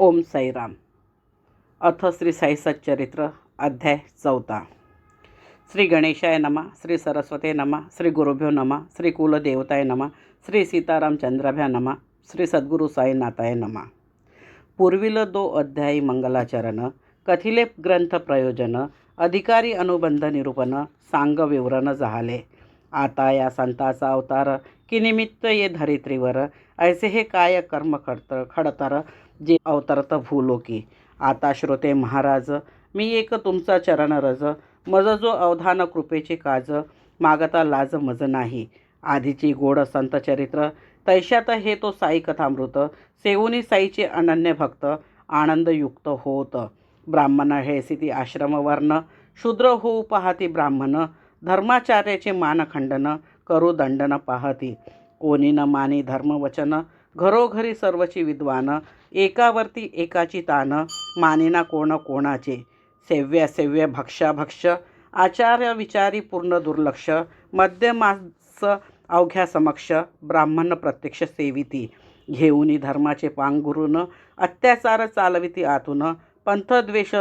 ओम साईराम. अथ श्री साई सच्चरित्र अध्याय चौथा श्री गणेशाय नमा श्री सरस्वते नमा श्री गुरुभ्यो नमा श्री कुलदेवताय नमा श्री सीतारामचंद्राभ्या नमा श्री सद्गुरु साईनाथाय नमा. पूर्वील दो अध्यायी मंगलाचरण कथिले ग्रंथ प्रयोजन अधिकारी अनुबंध निरूपण सांग विवरण झाले आता या संताचा अवतार की निमित्त ये धरित्रीवर ऐसे हे काय कर्म खडत खडतर जे अवतरत भूलोकी. आता श्रोते महाराज मी एक तुमचा चरण रज मज जो अवधान कृपेचे काज मागता लाज मज नाही. आधीची गोड संत चरित्र तैशात हे तो साई कथामृत सेवुनी साईचे अनन्य भक्त आनंदयुक्त होत. ब्राह्मण हे स्थिती आश्रमवर्ण शूद्र होऊ पाहती ब्राह्मण धर्माचार्याचे मानखंडन करू दंडन पाहती. कोणी न मानी धर्मवचन घरोघरी सर्वची विद्वान एकावरती एकाची तान मानिना कोण कोणाचे. सेव्य सेव्य भक्ष आचार्य विचारी पूर्ण दुर्लक्ष मध्यमास अवघ्या समक्ष ब्राह्मण प्रत्यक्ष सेविती. घेऊनी धर्माचे पांघरून अत्याचार चालविती आतून पंथद्वेष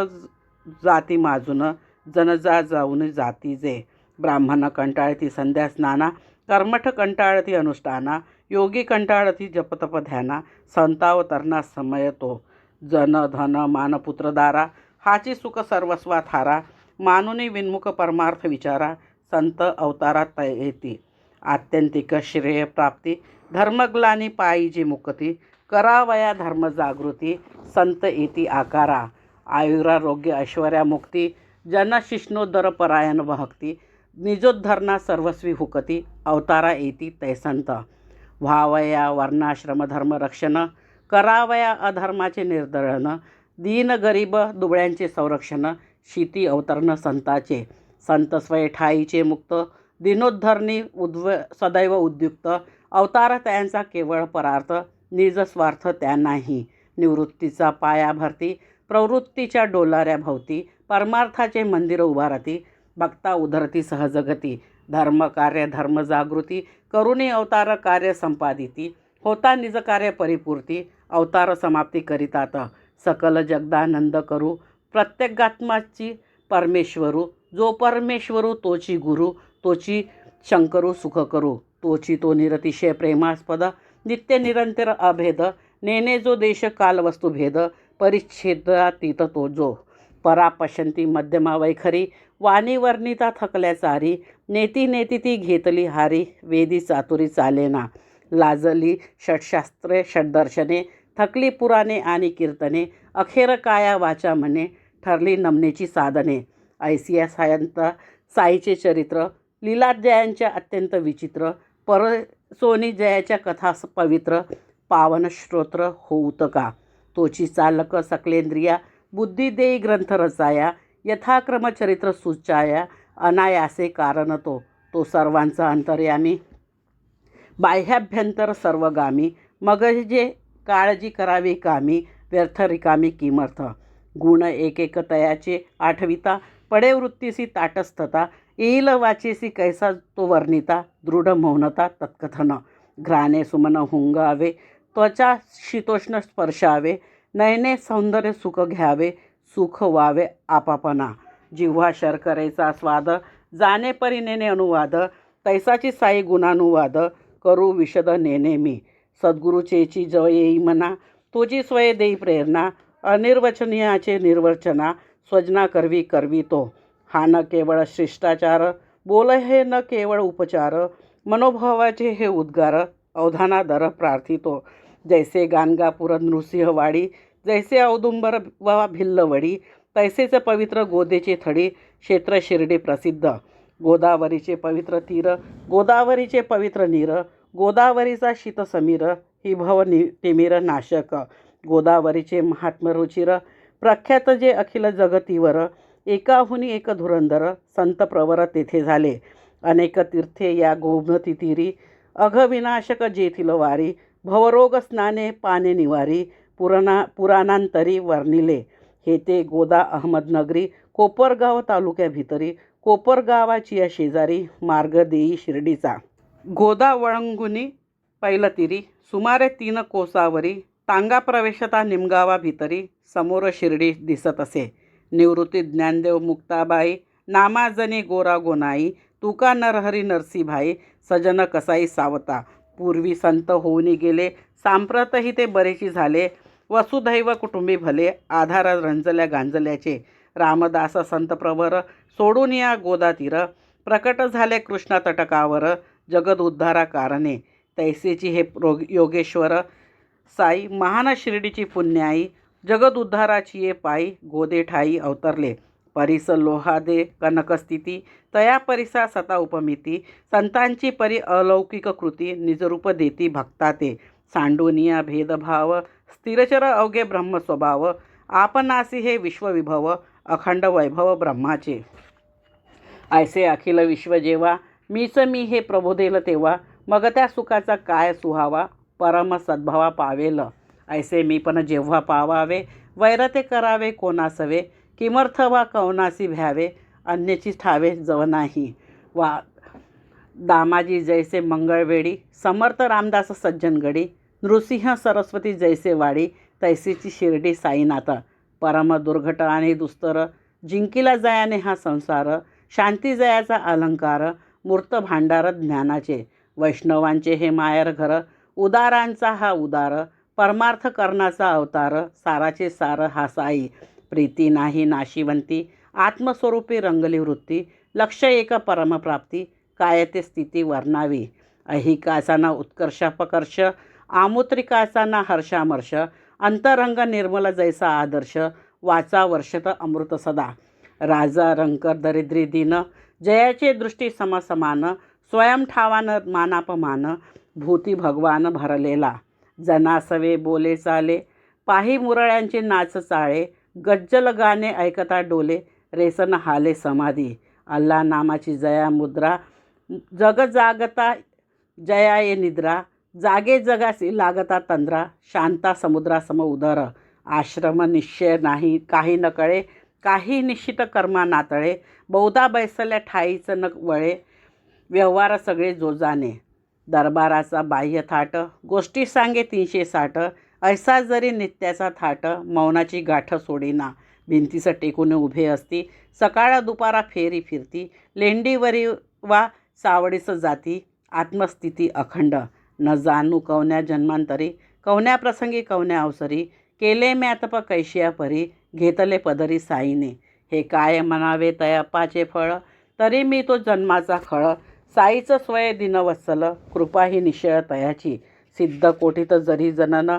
जाती माजून जनजा जाऊन जाती जे. ब्राह्मण कंटाळती संध्या स्नाना कर्मठ कंटाळती अनुष्ठाना योगी कंटाळती जपतप ध्याना संतावतरणा समय तो जन धन मानपुत्रदारा हाची सुख सर्वस्वा थारा मानुनी विन्मुख परमार्थ विचारा संत अवतारात येती आत्यंतिक श्रेय प्राप्ती धर्मग्लानी पायीजी मुक्ती करावया धर्म जागृती संत येती आकारा. आयुरारोग्य ऐश्वर्या मुक्ती जनशिष्णोदर परायण भक्ती निजोद्धरणा सर्वस्वी हुकती अवतारा येती तैसंत. व्हावया वर्णाश्रमधर्म रक्षण करावया अधर्माचे निर्दळन दीन गरीब दुबळ्यांचे संरक्षण शिती अवतरण संताचे संत स्वय ठाईचे मुक्त दिनोद्धरणी उद्व सदैव उद्युक्त अवतार त्यांचा केवळ परार्थ निजस्वार्थ त्या नाही. निवृत्तीचा पाया भरती प्रवृत्तीच्या डोलाऱ्याभोवती परमार्थाचे मंदिर उभारती भक्ता उधरती सहजगती धर्मकार्य धर्मजागृती करुणी अवतार कार्य संपादिती होता निजकार्य परिपूर्ती अवतार समाप्ती करीतात. सकल जगदानंद करू प्रत्येकात्माची परमेश्वरू जो परमेश्वरू तोची गुरु तोची शंकरू सुख करू तोची तो निरतिशय प्रेमास्पद नित्य निरंतर अभेद नेने जो देश काल वस्तू भेद परिच्छेदातीत तो जो परापशंती मध्यमा वैखरी वाणी वर्णिता थकल्या चारी नेती नेती ती घेतली हारी. वेदी चातुरी चालेना. लाजली षटशास्त्रे षटदर्शने थकली पुराणे आणि कीर्तने अखेर काया वाचा म्हणे ठरली नमनेची साधने. ऐसिया सायंत साईचे चरित्र लीलाजयांच्या अत्यंत विचित्र पर सोनी जयाच्या कथा स- पवित्र पावन श्रोत्र होऊत का? तोची चालक सकलेंद्रिया बुद्धी देई ग्रंथ रचाया यथाक्रमचरित्र सुचाया अनायासे कारण तो तो सर्वांचा अंतर्यामी. बाह्याभ्यंतर सर्वगामी मग जे काळजी करावी कामी व्यर्थ रिकामी किमर्थ. गुण एकेकतयाचे एक तयाचे आठविता पडे वृत्तीसी ताटस्थता येईल वाचेसी कैसा तो वर्णिता दृढ मौनता तत्कथन. घ्राणे सुमन हुंगावे त्वचा शीतोष्ण स्पर्शावे नयने सौंदर्य सुख घ्यावे सुख व्हावे आपापना. जिव्हा शर्करेचा स्वाद जाणे परी नेने अनुवाद तैसाची साई गुणानुवाद करू विशद नेने मी. सद्गुरुचेची जव येई म्हणा तुझी स्वय देई प्रेरणा अनिर्वचनीयाचे निर्वचना स्वजना करवी करवी तो. हा न केवळ शिष्टाचार बोल हे न केवळ उपचार मनोभावाचे हे उद्गार अवधानादर प्रार्थितो जैसे गानगापुर नृसिंहवाडी जैसे औदुंबर वा भिल्लवडी तैसेच पवित्र गोदेचे थडी क्षेत्र शिर्डी प्रसिद्ध. गोदावरीचे पवित्र तीर गोदावरीचे पवित्र नीर गोदावरीचा शीतसमीर ही भव नि तिमिर नाशक. गोदावरीचे महात्म रुचिर प्रख्यात जे अखिल जगतीवर एकाहुनी एक धुरंधर संत प्रवर तेथे झाले. अनेक तीर्थे या गोमती तीरी अघविनाशक जेथील वारी भवरोग स्नाने पाने निवारी पुराणा पुराणांतरी वर्णिले. हे ते गोदा अहमदनगरी कोपरगाव तालुक्या भितरी कोपरगावाची या शेजारी मार्ग देई शिर्डीचा. गोदा वळंगुनी पैलतिरी सुमारे तीन कोसावरी तांगा प्रवेशता निमगावा भितरी समोर शिर्डी दिसत असे. निवृत्ती ज्ञानदेव मुक्ताबाई नामाजनी गोरा गोनाई तुका नरहरी नरसीभाई सजन कसाई सावता. पूर्वी संत होऊनी गेले सांप्रतही ते बरेची झाले वसुधैव कुटुंबी भले आधार रंजल्या गांजल्याचे रामदास संत प्रवर सोडून या गोदातीर प्रकट झाले कृष्णा तटकावर जगद उद्धारा कारणे. तैसेची हे रोग योगेश्वर साई महान शिर्डीची पुण्याई जगद उद्धाराची ये पायी गोदे ठाई अवतरले. परिस लोहादे कनकस्थिती तया परिसा सता उपमिती संतांची परी अलौकिक कृती निजरूप देती भक्ता ते सांडोनिया भेदभाव स्थिरचर अवघे ब्रह्मस्वभाव आपणासी हे विश्वविभव अखंड वैभव ब्रह्माचे. ऐसे अखिल विश्व जेव्हा मीच मी हे प्रबोधेल तेव्हा मग त्या सुखाचा काय सुहावा परम सद्भावा पावेल. ऐसे मी पण जेव्हा पावावे वैरते करावे कोणासवे किमर्थ वा कवनासी भ्यावे अन्यची ठावे जव नाही. वा दामाजी जैसे मंगळवेडी समर्थ रामदास सज्जनगडी नृसिंह सरस्वती जैसे वाडी तैसीची शिर्डी साईनाथ परम दुर्घट आणि दुस्तर जिंकीला जयाने हा संसार शांती जयाचा अलंकार मूर्त भांडार ज्ञानाचे वैष्णवांचे हे मायर घर उदारांचा हा उदार परमार्थ करण्याचा अवतार साराचे सार हा साई प्रीती नाही नाशिवंती आत्मस्वरूपी रंगली वृत्ती लक्ष एक परमप्राप्ती काय ते स्थिती वर्णावी अहिकाचा उत्कर्षापकर्ष आमुत्रिकाचा ना हर्षामर्ष अंतरंग निर्मल जैसा आदर्श वाचा वर्षत अमृत सदा. राजा रंकर दरिद्री दिन जयाचे दृष्टी समसमान स्वयं ठावान मानापमान भूती भगवान भरलेला. जनासवे बोले चाले पाही मुरळ्यांचे नाच चाळे गज्जल गाणे ऐकता डोले रेसन हाले समाधी. अल्ला नामाची जया मुद्रा जग जागता जया ये निद्रा जागे जगासी लागता तंद्रा शांता समुद्रासम उदर. आश्रम निश्चय नाही काही न कळे काही निश्चित कर्मा नातळे. बहुधा बैसल्या ठाईचं न वळे व्यवहार सगळे जोजाने दरबाराचा बाह्य थाट गोष्टी सांगे तीनशे साठ. ऐसा जरी नित्याचा थाट मौनाची गाठ सोडीना. भिंतीस टेकून उभे असती सकाळ दुपारा फेरी फिरती. लेंडीवरी वा सावडीस जाती आत्मस्थिती अखंड. न जाणू कवन्या जन्मांतरी कवन्या प्रसंगी कवन्या अवसरी केले म्यातप कैशिया परी घेतले पदरी साईने. हे काय म्हणावे तयापाचे फळ? तरी मी तो जन्माचा खळ साईचं स्वय दिनवत्सल कृपा ही निश्चय तयाची. सिद्ध कोठीत जरी जनन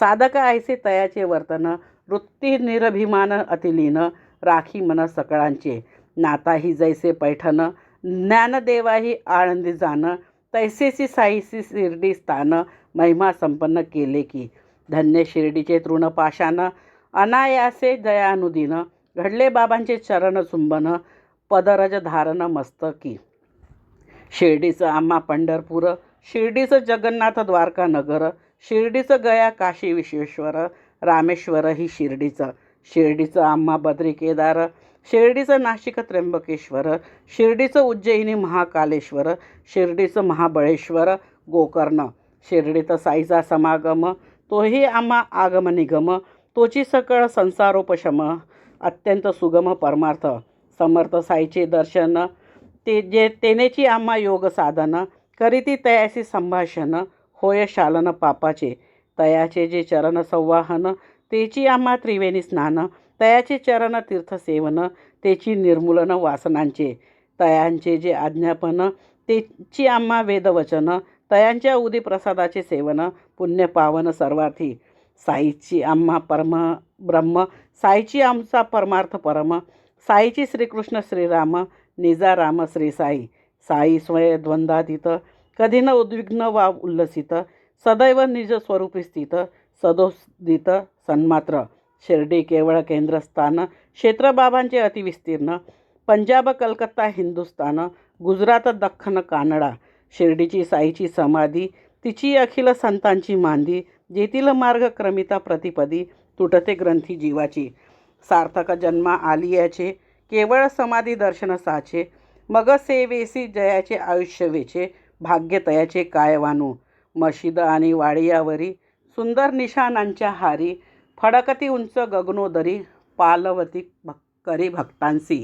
साधक ऐसे तयाचे वर्तन वृत्ती निरभिमान अतिलीन राखी मन सकळांचे. नाताही जैसे पैठण ज्ञानदेवाही आळंदी जाणं तैसेसी साईसी शिर्डी स्थान महिमा संपन्न केले की धन्य शिर्डीचे तृणपाशान अनायासे जयानुदिन घडले बाबांचे चरण चुंबन पदरज धारण मस्तकी शिर्डीचं आम्हा पंढरपूर शिर्डीचं जगन्नाथ द्वारका नगर शिर्डीचं गया काशी विश्वेश्वर रामेश्वर ही शिर्डीचं शिर्डीचं आम्हा बद्री केदार शिर्डीचं नाशिक त्र्यंबकेश्वर शिर्डीचं उज्जैनी महाकालेश्वर शिर्डीचं महाबळेश्वर गोकर्ण. शिर्डीचं साईचा समागम तोही आम्हा आगम निगम तोची सकळ संसारोपशम अत्यंत सुगम परमार्थ. समर्थ साईचे दर्शन ते जे तेनेची आम्हा योग साधन करीती तयासी संभाषण होय शालन पापाचे. तयाचे जे चरण संवाहन तेची आम्हा त्रिवेणी स्नान तयाचे चरण तीर्थसेवन तेची निर्मूलन वासनांचे. तयांचे जे आज्ञापन तेची आम्हा वेदवचन. तयांच्या उदी प्रसादाचे सेवन पुण्य पावन सर्वार्थी. साईची आम्हा परम ब्रह्म साईची आमचा परमार्थ परम. साईची श्रीकृष्ण श्रीराम निजा राम श्री साई. साई स्वय द्वंद्वातीत कधी न उद्विग्न वा उल्लसित. सदैव निज स्वरूपी स्थित सदोदित सन्मात्र. शिर्डी केवळ केंद्रस्थान क्षेत्रबाबांचे अतिविस्तीर्ण पंजाब कलकत्ता हिंदुस्थान गुजरात दख्खन कानडा शिर्डीची साईची समाधी तिची अखिल संतांची मांदी जेथील मार्ग क्रमिता प्रतिपदी तुटते ग्रंथी जीवाची. सार्थक जन्मा आलियाचे केवळ समाधी दर्शन साचे मग सेवेसी जयाचे आयुष्य वेचे भाग्य तयाचे काय वानू मशिद आणि वाडियावरी सुंदर निशाणांच्या हारी फडकती उंच गगनोदरी पालवती भक् करी भक्तांसी.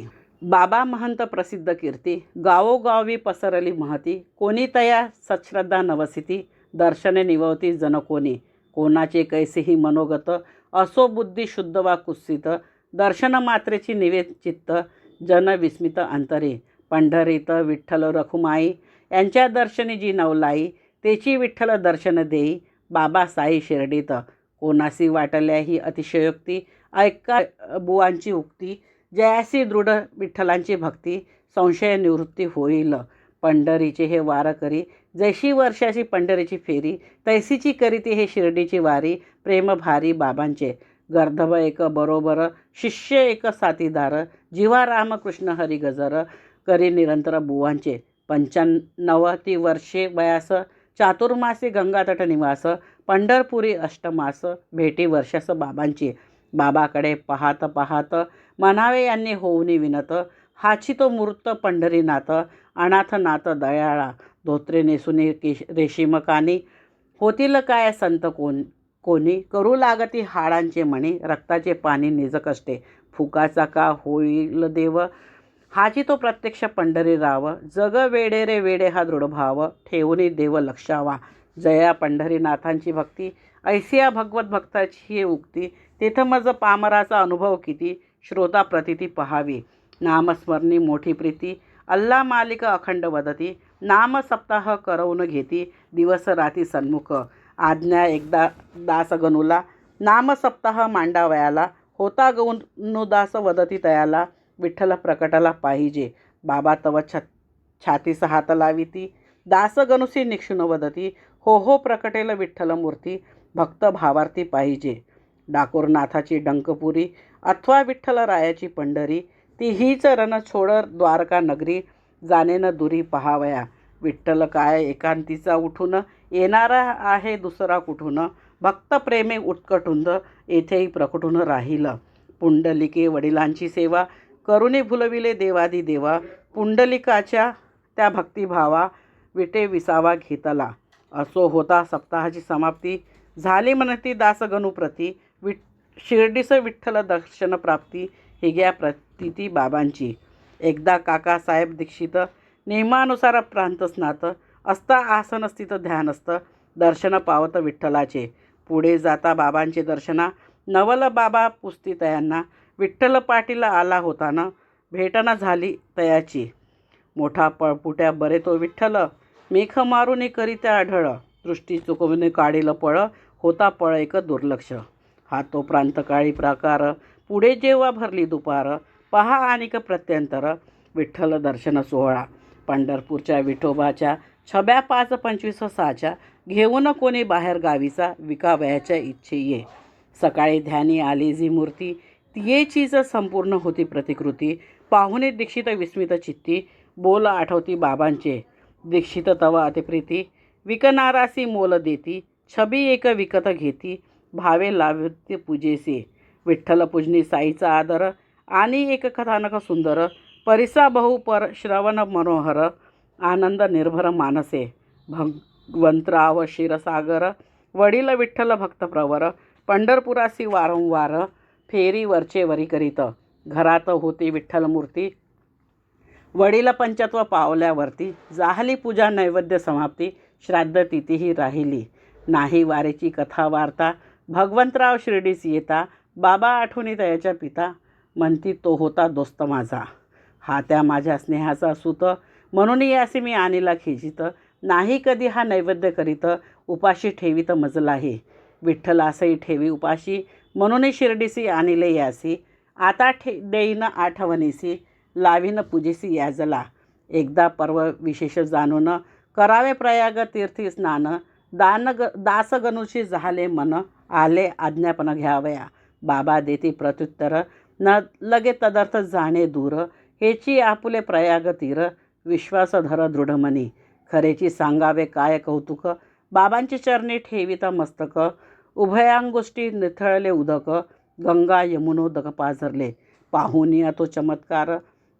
बाबा महंत प्रसिद्ध कीर्ती गावोगावी पसरली महती. कोणी तया सश्रद्धा नवसिती दर्शने निवती जन कोणी कोणाचे कैसेही मनोगत असो बुद्धी शुद्ध वा कुत्सित दर्शन मात्रेची निवेद चित्त जन विस्मित अंतरे. पंढरीत विठ्ठल रखुमाई यांच्या दर्शनी जी नवलाई तेची विठ्ठल दर्शन देई. बाबा साई शिर्डीत. कोणासी वाटल्या ही अतिशयोक्ती ऐका बुवांची उक्ती. जयासी दृढ विठ्ठलांची भक्ती. संशय निवृत्ती होईल. पंढरीचे हे वार करी. जैशी वर्षाची पंढरीची फेरी. तैसीची करीती हे शिर्डीची वारी. प्रेम भारी बाबांचे. गर्धब एक बरोबर. शिष्य एक साथीदार. जीवा रामकृष्ण हरी गजर. करी निरंतर बुवांचे. पंच्याण्णवती वर्षे वयास. चातुर्मासी गंगातट निवास. पंढरपुरी अष्टमास भेटी वर्षास बाबांची. बाबाकडे पाहत पाहत म्हणावे यांनी होऊनी विनत हाची तो मूर्त पंढरीनाथ अनाथ नाथ दयाळा धोत्रे नेसुनी केश रेशीमकानी होतील काय संत कोण कोणी? करू लागती हाडांचे मणी रक्ताचे पाणी निजक असते. फुकाचा का होईल देव? हाची तो प्रत्यक्ष पंढरी राव जग वेडे रे वेडे हा दृढभाव ठेवून देव लक्षावा. जया पंढरीनाथांची भक्ती ऐसिया भगवत भक्ताची ही उक्ती तिथं माझं पामराचा अनुभव किती? श्रोता प्रतिती पहावी. नामस्मरणी मोठी प्रीती अल्ला मालिक अखंड वदती नाम सप्ताह करवून घेती दिवस राती सन्मुख. आज्ञा एकदा दासगणूला नामसप्ताह नाम सप्ताह मांडावयाला होता गणुदास वदती तयाला विठ्ठल प्रकटाला पाहिजे. बाबा तव छ छातीस हात लाविती ती दासगणुसी निक्षुण वदती हो हो प्रकटेल विठ्ठल मूर्ती भक्त भावार्थी पाहिजे. डाकोरनाथाची डंकपुरी अथवा विठ्ठल रायाची पंढरी ती हीच रण छोड द्वारका नगरी जाणेन दुरी पहावया. विठ्ठल काय एकांतीचा उठून येणारा आहे दुसरा कुठून? भक्त प्रेमे उत्कटुंद येथेही प्रकटून राहील. पुंडलिके वडिलांची सेवा करुणे भुलविले देवादी देवा पुंडलिकाच्या त्या भक्तिभावा विटे विसावा घेतला. असो होता सप्ताहाची समाप्ती. झाली म्हणती दासगणुप्रती. विठ शिर्डीस विठ्ठल दर्शन प्राप्ती ही घ्या प्रतिती बाबांची. एकदा काकासाहेब दीक्षित. नियमानुसार प्रांतस्नात असता आसन स्थित ध्यानस्थ. दर्शन पावत विठ्ठलाचे. पुढे जाता बाबांचे दर्शना. नवल बाबा पुस्ती तयांना. विठ्ठल पाटील आला होताना. भेटना झाली तयाची. मोठा पळपुट्या बरे तो विठ्ठल. मेख मारून करीत्या आढळ. दृष्टी चुकवणे काढील पळ. होता पळ एक दुर्लक्ष. हा तो प्रांतकाळी प्रकार. पुढे जेव्हा भरली दुपार. पहा आणिक प्रत्यंतर. विठ्ठल दर्शन सोहळा. पंढरपूरच्या विठोबाच्या छब्या पाच पंचवीस सहाच्या. घेऊन कोणी बाहेर गावीचा विकावयाच्या इच्छे ये सकाळी ध्यानी आली जी मूर्ती. तियेचीच संपूर्ण होती प्रतिकृती. पाहुणे दीक्षित विस्मित चित्ती. बोल आठवती बाबांचे. दीक्षित तवा अतिप्रीती विकनारासी मोल देती छबी एक विकत घेती भावे लावते पूजेसी. विठ्ठल पूजनी साईचा आदर आणि एक कथानक सुंदर परिसा बहु पर श्रवण मनोहर आनंद निर्भर मानसे. भगवंतराव क्षीरसागर वडील विठ्ठल भक्तप्रवर पंढरपुरासी वारंवार फेरी वरचे वरी करीत. घरात होती विठ्ठल मूर्ती वडील पंचत्व पावल्यावरती जाहली पूजा नैवेद्य समाप्ती श्राद्ध तिथीही राहिली. नाही वारेची कथा वार्ता भगवंतराव शिर्डीस येता बाबा आठवणी तयाच्या पिता म्हणती तो होता दोस्त माझा. हा त्या माझ्या स्नेहाचा सुत म्हणून यासी मी आणीला खिजित. नाही कधी हा नैवेद्य करीत उपाशी ठेवीत मजलाही. विठ्ठल असंही ठेवी उपाशी म्हणून शिर्डीसी आणिले यासी. आता ठे देईन आठवणीसी. लावीन पूजेसी याजला. एकदा पर्व विशेष जाणून करावे प्रयाग तीर्थी स्नान. दानग दासगणूशी झाले मन आले आज्ञापन घ्यावया. बाबा देती प्रत्युत्तर न लगे तदर्थ जाणे दूर. हेची आपुले प्रयाग तीर विश्वास धर दृढमनी. खरेची सांगावे काय कौतुक? बाबांची चरणी ठेविता मस्तक. उभयांगोष्टी निथळले उदक. गंगा यमुनोदक पाझरले पाहुनिया तो चमत्कार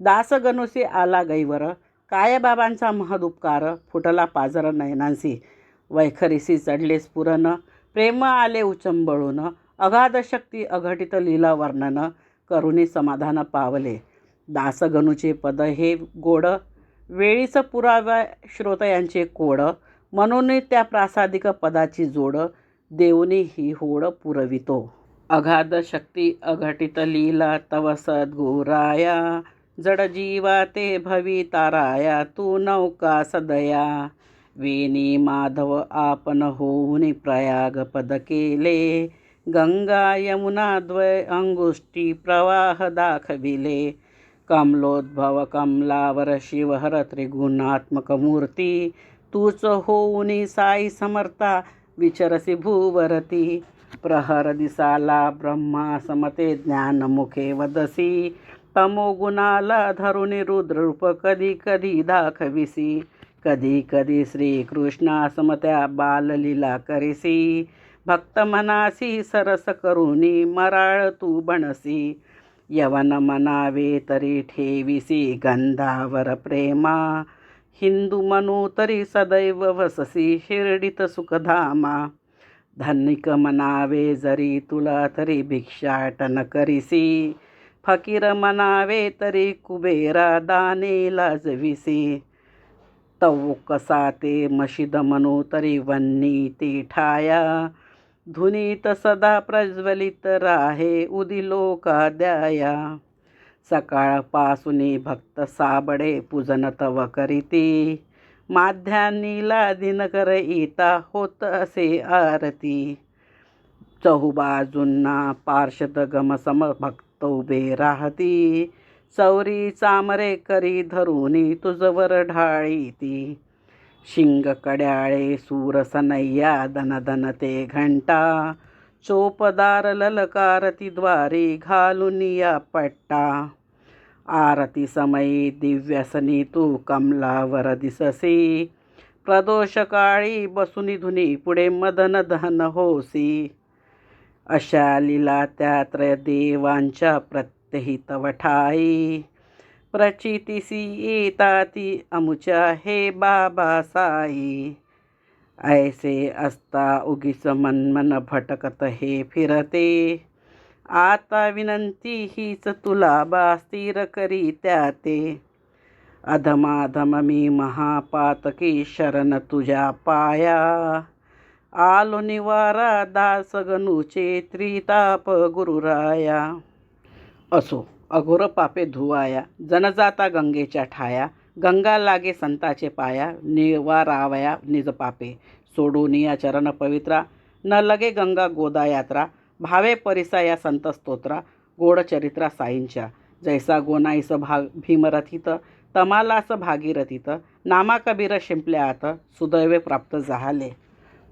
दासगणुसी आला गैवर. काय बाबांचा महदुपकार फुटला पाजर नयनांसी. वैखरीसी चढले पुरण प्रेम आले उचंबळून. अगाध शक्ती अघटित लीला वर्णन. करुणी समाधान पावले. दासगणूचे पद हे गोड. वेळीचं पुराव्या श्रोतयांचे कोड. म्हणून त्या प्रासादिक पदाची जोड. देऊनी ही होड पुरवितो. अगाध शक्ती अघटित लीला तव सद्गुराया. जड जीवा ते भवी ताराया तू नौका सदया. वेणी माधव आपण होऊन प्रयाग पद केले. गंगा यमुना द्वय अंगुष्टी प्रवाह दाखविले. कमलोद्भव कमलावर शिवहर त्रिगुणात्मक मूर्ती. तूच होऊन साई समर्था विचरसी भूवरती. प्रहर दिसाला ब्रह्मा समते ज्ञानमुखे वदसी. तमोगुणाला धरून रुद्ररूप कधी कधी दाखविसी कधी कधी श्रीकृष्णा समत्या बाललीला करिसी. भक्त मनासी सरस करुणी मराळ तू बनसी. यवन मनावे तरी ठेविसी गंधावर प्रेमा. हिंदू म्हणू तरी सदैव वससी शिर्डित सुखधामा. धनिक मनावे जरी तुला तरी भिक्षाटन करिसी. फकीर म्हणावे तरी कुबेरा दाने लाजविसे तव कसा ते मशिद म्हणू तरी वन्नी ते ठाया. धुनीत सदा प्रज्वलित राहे उदी लोका द्याया. सकाळपासून भक्त साबडे पूजन तव करीती. माध्यानीला दिनकर इता होत असे आरती. चहुबाजूंना पार्षद गमसम भक्त तो उभे राहती. चौरी चामरे करी धरुनी तुझवर ढाळीती. शिंग कड्याळे सूरसनय्या दन दन ते घंटा. चोपदार ललकारती द्वारी घालून या पट्टा. आरती समयी दिव्यसनी तू कमलावर दिससी. प्रदोष काळी बसुनी धुनी पुढे मदन दहन होसी. अशा लीला त्या त्रयदेवांच्या प्रत्यहित वठाई. प्रचितीसी येताती अमुच्या हे बाबा साई. ऐसे असता उगीच मनमन भटकत हे फिरते. आता विनंती हीच तुला बा स्थिर करी त्या ते अधमाधम मी महापातकी शरण तुझ्या पाया. आलो निवारा दास गणूचे त्रिताप गुरुराया असो अघोर पापे धुवाया जनजाता गंगेच्या ठाया गंगा लागे संताचे पाया निवारावया निज पापे. सोडून चरण पवित्रा न लगे गंगा गोदा यात्रा भावे परिसा या संत स्तोत्रा गोड चरित्रा साईंच्या. जैसा गोनाईस भाग भीमरथित तमालास भागीरथित नामा कबीर शिंपल्यात सुदैवे प्राप्त झाले.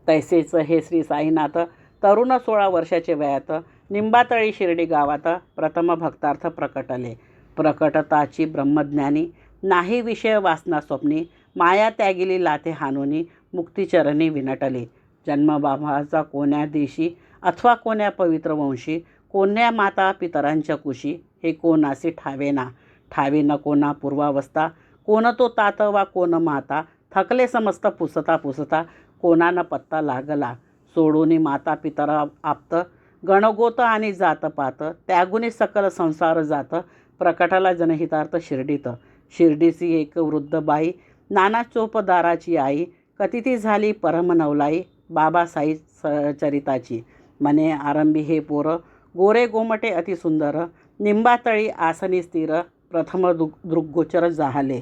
तैसेच हे श्री साईनाथ तरुण सोळा वर्षाचे वयात निंबातळी शिर्डी गावात प्रथम भक्तार्थ प्रकटले. प्रकटताची ब्रह्मज्ञानी नाही विषय वासना स्वप्नी माया त्यागिली लाथे हानोनी मुक्तिचरणी विनटले. जन्मबाबाचा कोण्या देशी अथवा कोण्या पवित्र वंशी कोण्या माता पितरांच्या कुशी हे कोणासी ठावेना? ठावे न कोणा पूर्वावस्था कोण तो तात वा कोण माता थकले समस्त पुसता पुसता कोणानं पत्ता लागला? सोडून माता पितरा आप्त गणगोत आणि जात पात त्यागुनी सकल संसार जात प्रकटाला जनहितार्थ शिर्डीत. शिर्डीची एक वृद्ध बाई नाना चोपदाराची आई कतिती झाली परमनवलाई बाबासाई स चरिताची. मने आरंभी हे पोर गोरे गोमटे अतिसुंदर निंबातळी आसनी स्थिर प्रथम दु दृग्गोचर जाहले.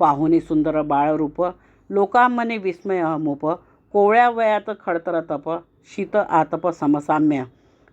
पाहुनी सुंदर बाळरूप लोकामने विस्मय अमुप कोवळ्या वयात खडतर तप शीत आतप समसाम्य.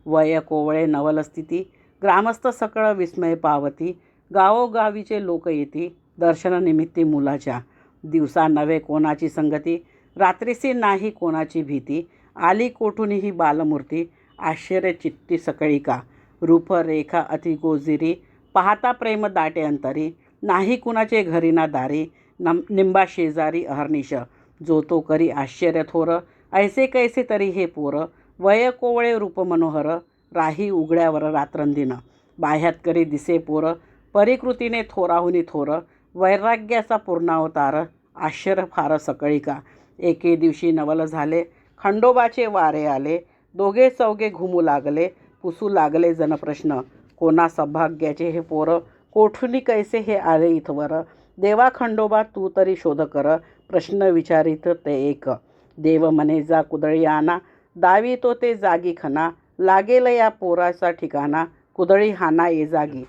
वय कोवळे नवलस्थिती ग्रामस्थ सकळ विस्मय पावती गावोगावीचे लोक येती दर्शननिमित्ती मुलाच्या. दिवसा नवे कोणाची संगती रात्रीसी नाही कोणाची भीती आली कोठूनही बालमूर्ती आश्चर्यचित्ती सकळिका. रूपरेखा अति गोजिरी पाहता प्रेम दाटे अंतरी नाही कुणाचे घरी ना दारी नम निंबा शेजारी अहर्निश. जो तो करी आश्चर्य थोर ऐसे कैसे तरी हे पोर वय कोवळे रूप मनोहर राही उघड्यावर रात्रंदिनं. बाह्यात करी दिसे पोर परिकृतीने थोराहुनी थोर वैराग्याचा पूर्णावतार आश्चर्य फार सकळी का एके दिवशी नवल झाले खंडोबाचे वारे आले दोघे चौघे घुमू लागले पुसू लागले जनप्रश्न. कोणा सौभाग्याचे हे पोरं कोठुनी कैसे हे आले इथवर? देवा खंडोबा तू तरी शोध कर प्रश्न विचारित ते एक देव म्हणे जा कुदळी आणा दावी तो ते जागी खना लागेल या पोराचा ठिकाणा कुदळी हाना ये जागी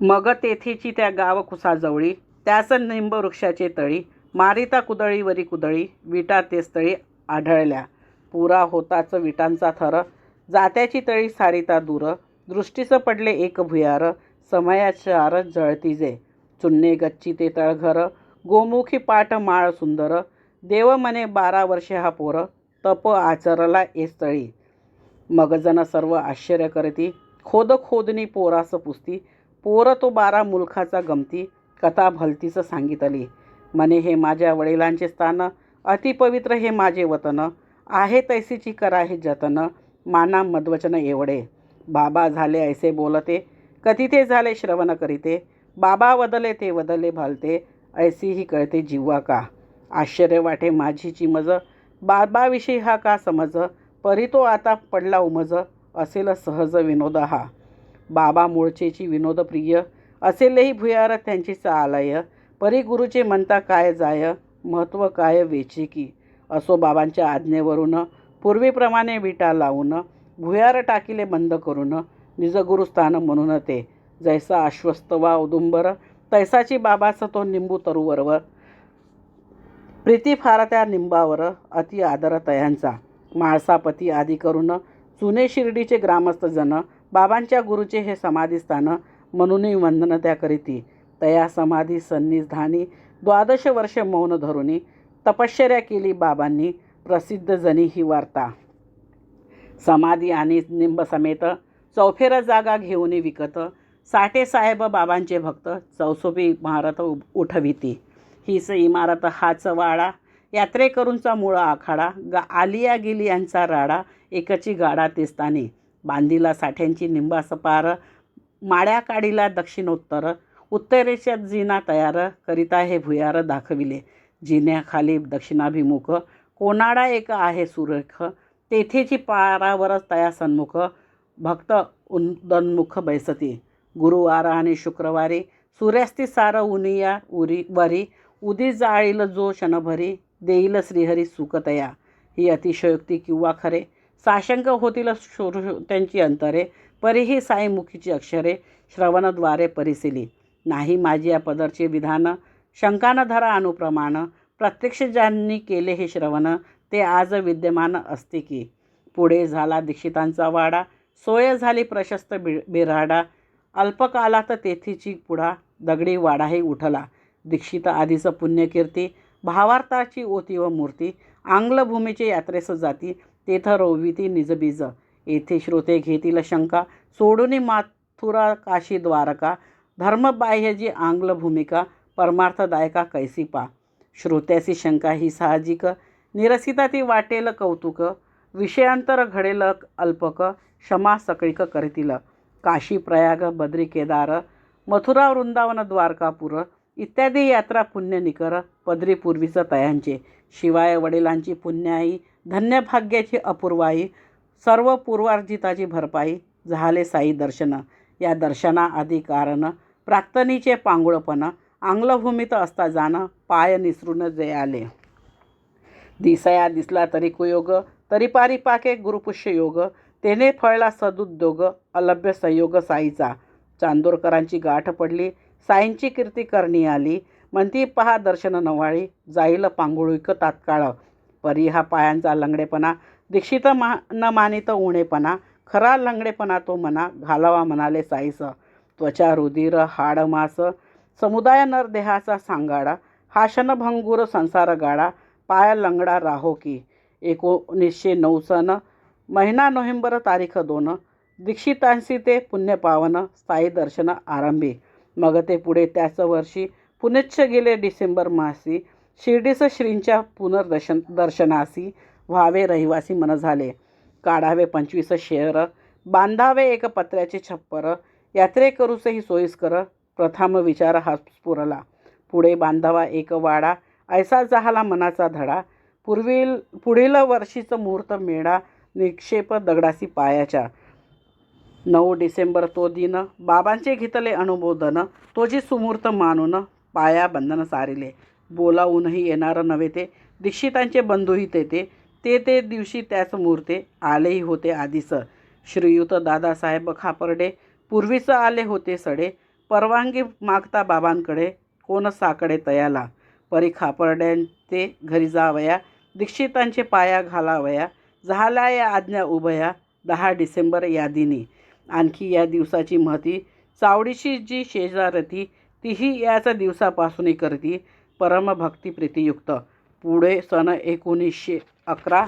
मग तेथेची त्या गाव कुसाजवळी त्यास निंब वृक्षाचे तळी मारिता कुदळीवरी कुदळी विटा ते स्थळी आढळल्या पुरा होताच विटांचा थर जात्याची तळी सारिता दूर दृष्टीचं पडले एक भुयार समयाचार जळती जे चुन्ने गच्ची ते तळघर गोमुखी पाठ माळ सुंदर देव म्हणे बारा वर्षे हा पोर तप आचरला ए स्थळी. सर्व आश्चर्य करती खोद खोदनी पोरास पुसती पोर तो बारा मुलखाचा गमती कथा भलतीचं सांगितली. म्हणे हे माझ्या वडिलांचे स्थान अतिपवित्र हे माझे वतन आहे तैसीची करा हे जतन माना मध्वचन एवढे. बाबा झाले ऐसे बोलते कधी ते झाले श्रवण करीते बाबा वदले ते वदले भालते ऐसी ही कळते जीवा का? आश्चर्य वाटे माझी चिमज. बाबाविषयी हा का समज? परी तो आता पडला उमज. असेल सहज विनोद हा. बाबा मूळचेची विनोदप्रिय असेलही भुयार त्यांची चालय. परी गुरुचे म्हणता काय जाय? महत्त्व काय वेचिकी असो बाबांच्या आज्ञेवरून. पूर्वीप्रमाणे विटा लावून. भुयार टाकिले बंद करून. निजगुरुस्थान म्हणून ते. जैसा आश्वस्त वा औदुंबर तैसाची बाबाच तो निंबू तरुवरवर. प्रीती फार त्या निंबावर अति आदर तयांचा माळसापती आदी करून जुने शिर्डीचे ग्रामस्थ जन बाबांच्या गुरुचे हे समाधीस्थान म्हणूनही वंदन त्या करीती. तया समाधी सन्निधानी द्वादश वर्ष मौन धरुनी तपश्चर्या केली बाबांनी प्रसिद्ध जनी ही वार्ता. समाधी आणि निंब समेत चौफेर जागा घेऊन विकत साठे साहेब बाबांचे भक्त चौसोपी इमारत उभ- उठविती. हीच इमारत हाच वाडा यात्रेकरूंचा मूळ आखाडा गा आलिया गिली यांचा राडा एकची गाडा तेस्तानी. बांधीला साठ्यांची निंबास पार माड्या काढीला दक्षिणोत्तर उत्तरेच्या जिना तयार करिता हे भुयार दाखविले. जिन्याखाली दक्षिणाभिमुख कोनाडा एक आहे सुरेख तेथेची पारावरच तया सन्मुख भक्त उदन्मुख बैसती. गुरुवार आणि शुक्रवारी सूर्यास्ती सार उनिया उरी वरी उदी जाळील जो क्षणभरी देईल श्रीहरी सुखतया ही अतिशयोक्ती किंवा खरे? साशंक होतील त्यांची अंतरे परीही साईमुखीची अक्षरे श्रवणद्वारे परिसिली नाही माझी या पदरचे विधान शंकानं धरा अनुप्रमाण. प्रत्यक्ष ज्यांनी केले हे श्रवण ते आज विद्यमान असते की? पुढे झाला दीक्षितांचा वाडा सोय झाली प्रशस्त बि बिराडा अल्पकालात तेथीची पुढा दगडी वाडाही उठला. दीक्षित आधीचं पुण्यकीर्ती भावार्थाची ओती व मूर्ती आंग्लभूमीचे यात्रेस जाती तेथ रोविती निजबीज. येथे श्रोते घेतील शंका सोडून माथुरा काशी द्वारका धर्मबाह्य जी आंग्ल भूमिका परमार्थदायका कैसी पा श्रोत्याची शंका ही साहजिक निरसिता ती वाटेल कौतुक विषयांतर घडेल अल्पक क्षमा सकळीक करतील. काशी प्रयाग बद्री केदार मथुरा वृंदावन द्वारकापूर इत्यादी यात्रा पुण्यनिकर पदरी पूर्वीचं तयांचे शिवाय वडिलांची पुण्याई धन्यभाग्याची अपूर्वाई सर्व पूर्वार्जिताची भरपाई झाले साई दर्शन या दर्शना आदी कारण प्राक्तनीचे पांगुळपण आंग्लभूमीत असता जाणं पाय निसरून जे आले दिसया दिसला तरी कुयोग तरी पारी पाके गुरुपुष्य योग तेने फळला सदुद्योग अलभ्य संयोग साईचा. चांदोरकरांची गाठ पडली साईंची कीर्ती करणी आली. म्हणती पहा दर्शन नवाळी जाईल पांगुळीक तात्काळ. परी हा पायांचा लंगडेपणा दीक्षित मा न मानित उणेपणा खरा लंगडेपणा तो मना घालावा म्हणाले साईस. त्वचा रुधिर हाड मास समुदाय नर देहाचा सांगाडा हा क्षणभंगूर संसार गाडा पाय लंगडा राहो की. एकोणीसशे नऊ सन महिना नोव्हेंबर तारीख दोन दीक्षितांशी ते पुण्यपावन स्थायी दर्शन आरंभी. मग ते पुढे त्याच वर्षी पुनच्छ गेले डिसेंबर मासी. शिर्डीस श्रींच्या पुनर्दर्शन दर्शनासी व्हावे रहिवासी मन झाले. काढावे पंचवीस शेअर बांधावे एक पत्र्याचे छप्पर यात्रेकरूसही सोयीस्कर प्रथम विचार हा स्फुरला पुढे बांधावा एक वाडा ऐसा जहाला मनाचा धडा. पूर्वील पुढील वर्षीचं मुहूर्त मेळा निक्षेप दगडासी पायाच्या. नऊ डिसेंबर तो दिन बाबांचे घेतले अनुमोदन तोजी सुमूर्त मानून पाया बंधन सारिले. बोलावूनही येणार नव्हे ते दीक्षितांचे बंधूही तेथे. ते ते दिवशी त्याच मूर्ते आलेही होते आधीच. श्रीयुत दादासाहेब खापर्डे पूर्वीच आले होते सडे. परवानगी मागता बाबांकडे कोण साकडे तयाला? परी खापर्ड्यांचे घरी जावया दीक्षितांचे पाया घालावया. झाल्या या आज्ञा उभया दहा डिसेंबर या दिनी. आणखी या दिवसाची महती चावडीशी जी शेजारती तीही याच दिवसापासूनही करती परमभक्ती प्रीतियुक्त पुढे सन एकोणीसशे अकरा.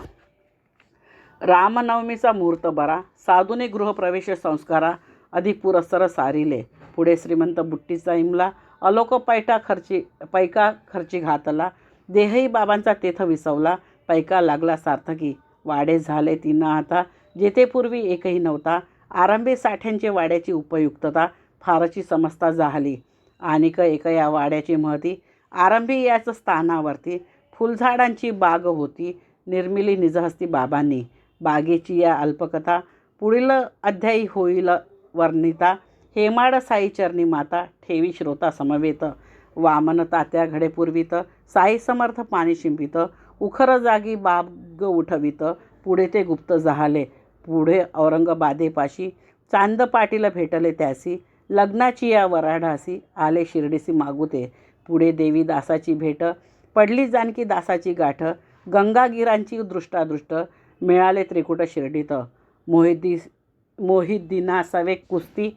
रामनवमीचा मुहूर्त बरा साधूने गृहप्रवेश संस्कारा अधिक पुरस्सर सारिले. पुढे श्रीमंत बुट्टीचा इमला अलोक पैटा खर्ची पैका खर्ची घातला देहही बाबांचा तेथ विसवला पैका लागला सार्थकी. वाडे झाले. तिनं आता जेथे पूर्वी एकही नव्हता. आरंभी साठ्यांचे वाड्याची उपयुक्तता फारची समजता झाली. आणिक एक या वाड्याची महती आरंभी याच स्थानावरती फुलझाडांची बाग होती निर्मिली निजहस्ती बाबांनी. बागेची या अल्पकथा पुढील अध्यायी होईल वर्णिता हेमाड साई चरणी माता ठेवी श्रोता समवेत. वामन तात्या घडे पुरवित साई समर्थ पाणी शिंपित उखर जागी बाग उठवित. पुढे ते गुप्त जहाले. पुढे औरंगाबादेपाशी चांद पाटीला भेटले त्यासी. लग्नाची या वराढासी आले शिर्डीसी मागुते. पुढे देवी दासाची भेट. पडली जानकी दासाची गाठ. गंगागिरांची दृष्टादृष्ट. मिळाले त्रिकुट शिर्डीत. मोहिदी मोहिद्दीना सवे कुस्ती.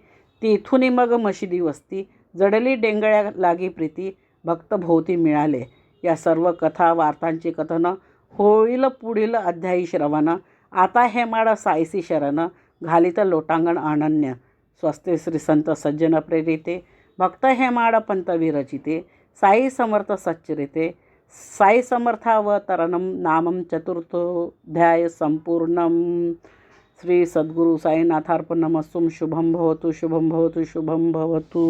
तेथुनी मग मशिदी वस्ती. जडली डेंगळ्या लागी प्रीती. भक्त भोवती मिळाले. या सर्व कथा वार्तांचे कथनं होईल पुढील अध्यायी श्रवण आता हे माड सायसी शरण घालित लोटांगण अनन्य. स्वस्ते श्री संत सज्जन प्रेरिते भक्त हे माड पंत विरचिते. साई समर्थ सच्चरिते. साई समर्थावतरणं नामं चतुर्थोऽध्याय सम्पूर्णं श्री सद्गुरु साईनाथार्पणमस्तुं शुभं भवतु शुभं भवतु शुभं भवतु.